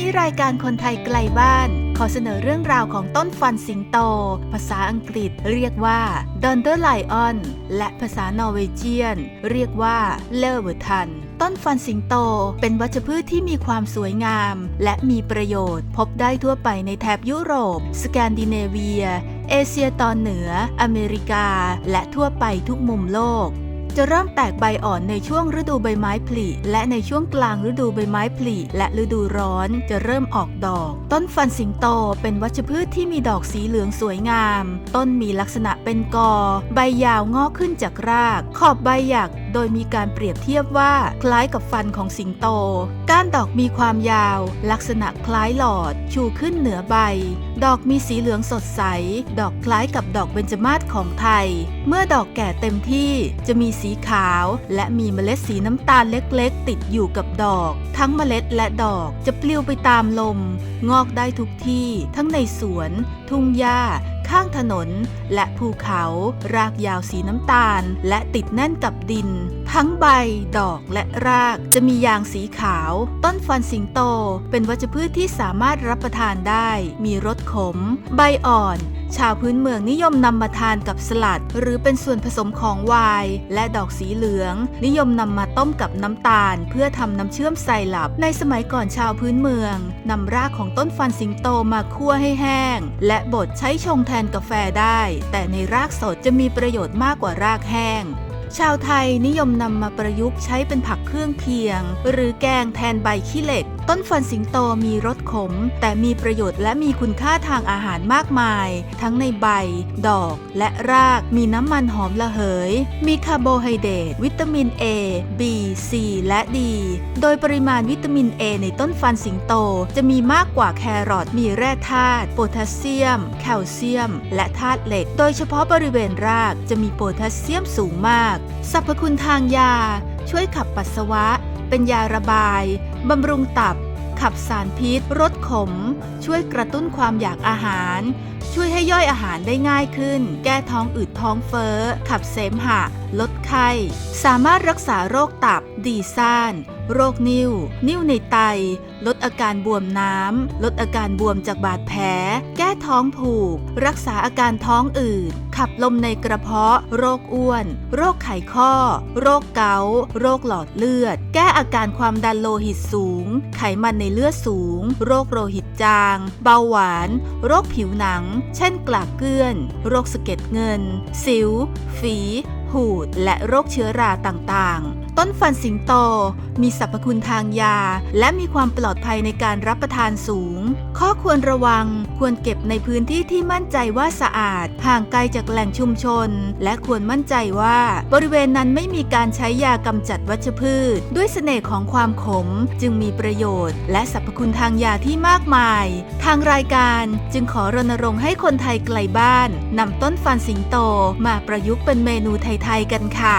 นี้รายการคนไทยไกลบ้าน ขอเสนอเรื่องราวของต้นฟันสิงโต ภาษาอังกฤษเรียกว่า d o n d e r l i o n และภาษานอร์เวเจียน เรียกว่า l e v e r t a n ต้นฟันสิงโตเป็นวัชพืชที่มีความสวยงาม และมีประโยชน์ พบได้ทั่วไปในแถบยุโรป สแกนดิเนเวีย เอเชียตอนเหนือ อเมริกา และทั่วไปทุกมุมโลก จะเริ่มแตกใบอ่อนในช่วงฤดูใบไม้ผลิและในช่วงกลางฤดูใบไม้ผลิและฤดูร้อนจะเริ่มออกดอก ต้นฟันสิงโตเป็นวัชพืชที่มีดอกสีเหลืองสวยงาม ต้นมีลักษณะเป็นกอ ใบยาวงอกขึ้นจากราก ขอบใบหยัก โดยมีการเปรียบเทียบว่าคล้ายกับฟันของสิงโต ก้านดอกมีความยาว ลักษณะคล้ายหลอด ชูขึ้นเหนือใบ ดอกมีสีเหลืองสดใส ดอกคล้ายกับดอกเบญจมาศของไทย เมื่อดอกแก่เต็มที่จะมีสีขาว และมีเมล็ดสีน้ำตาลเล็กๆ ติดอยู่กับดอก ทั้งเมล็ดและดอกจะปลิวไปตามลม งอกได้ทุกที่ ทั้งในสวน ทุ่งหญ้า ข้างถนน และภูเขารากยาวสีน้ำตาล และติดแน่นกับดิน ทั้งใบ ดอกและรากจะมียางสีขาว ต้นฟันสิงโต เป็นวัชพืชที่สามารถรับประทานได้ มีรสขม ใบอ่อน ชาวพื้นเมืองนิยมนำมาทานกับสลัด หรือเป็นส่วนผสมของไวน์และดอกสีเหลือง นิยมนำมาต้มกับน้ำตาล เพื่อทำน้ำเชื่อมใส่หลับในสมัยก่อนชาวพื้นเมืองนำรากของต้นฟันสิงโตมาคั่วให้แห้ง และบดใช้ชงแทนกาแฟได้ แต่ในรากสดจะมีประโยชน์มากกว่ารากแห้งชาวไทยนิยมนำมาประยุกต์ใช้เป็นผักเครื่องเคียง หรือแกงแทนใบขี้เหล็ก ต้นฟันสิงโตมีรสขม แต่มีประโยชน์และมีคุณค่าทางอาหารมากมาย ทั้งในใบ ดอก และราก มีน้ำมันหอมระเหย มีคาร์โบไฮเดรตวิตามิน A B C และ D โดยปริมาณวิตามิน A ในต้นฟันสิงโตจะมีมากกว่าแครอทมีแร่ธาตุโพแทสเซียม แคลเซียม และธาตุเหล็ก โดยเฉพาะบริเวณรากจะมีโพแทสเซียมสูงมาก สรรพคุณทางยา ช่วยขับปัสสาวะ เป็นยาระบาย บำรุงตับ ขับสารพิษรสขม ช่วยกระตุ้นความอยากอาหาร ช่วยให้ย่อยอาหารได้ง่ายขึ้น แก้ท้องอืดท้องเฟ้อ ขับเสมหะ ลดไข้ สามารถรักษาโรคตับ ดีซ่าน โรคนิ่ว นิ่วในไต ลดอาการบวมน้ำ ลดอาการบวมจากบาดแผล แก้ท้องผูก รักษาอาการท้องอืด ขับลมในกระเพาะ โรคอ้วน โรคไขข้อ โรคเกาต์โรคหลอดเลือด แก้อาการความดันโลหิตสูง ไขมันในเลือดสูง โรคโลหิตจาง เบาหวาน โรคผิวหนัง เช่นกลากเกลื่อน โรคสะเก็ดเงิน สิว ฝี หูด และโรคเชื้อราต่างๆ ต้นฟันสิงโต มีสรรพคุณทางยา และมีความปลอดภัยในการรับประทานสูง ข้อควรระวังควรเก็บในพื้นที่ที่มั่นใจว่าสะอาด ห่างไกลจากแหล่งชุมชน และควรมั่นใจว่า บริเวณนั้นไม่มีการใช้ยากำจัดวัชพืช ด้วยเสน่ห์ของความขมจึงมีประโยชน์ และสรรพคุณทางยาที่มากมาย ทางรายการจึงขอรณรงค์ให้คนไทยไกลบ้านนำต้นฟันสิงโตมาประยุกต์เป็นเมนูไทยไทยกันค่ะ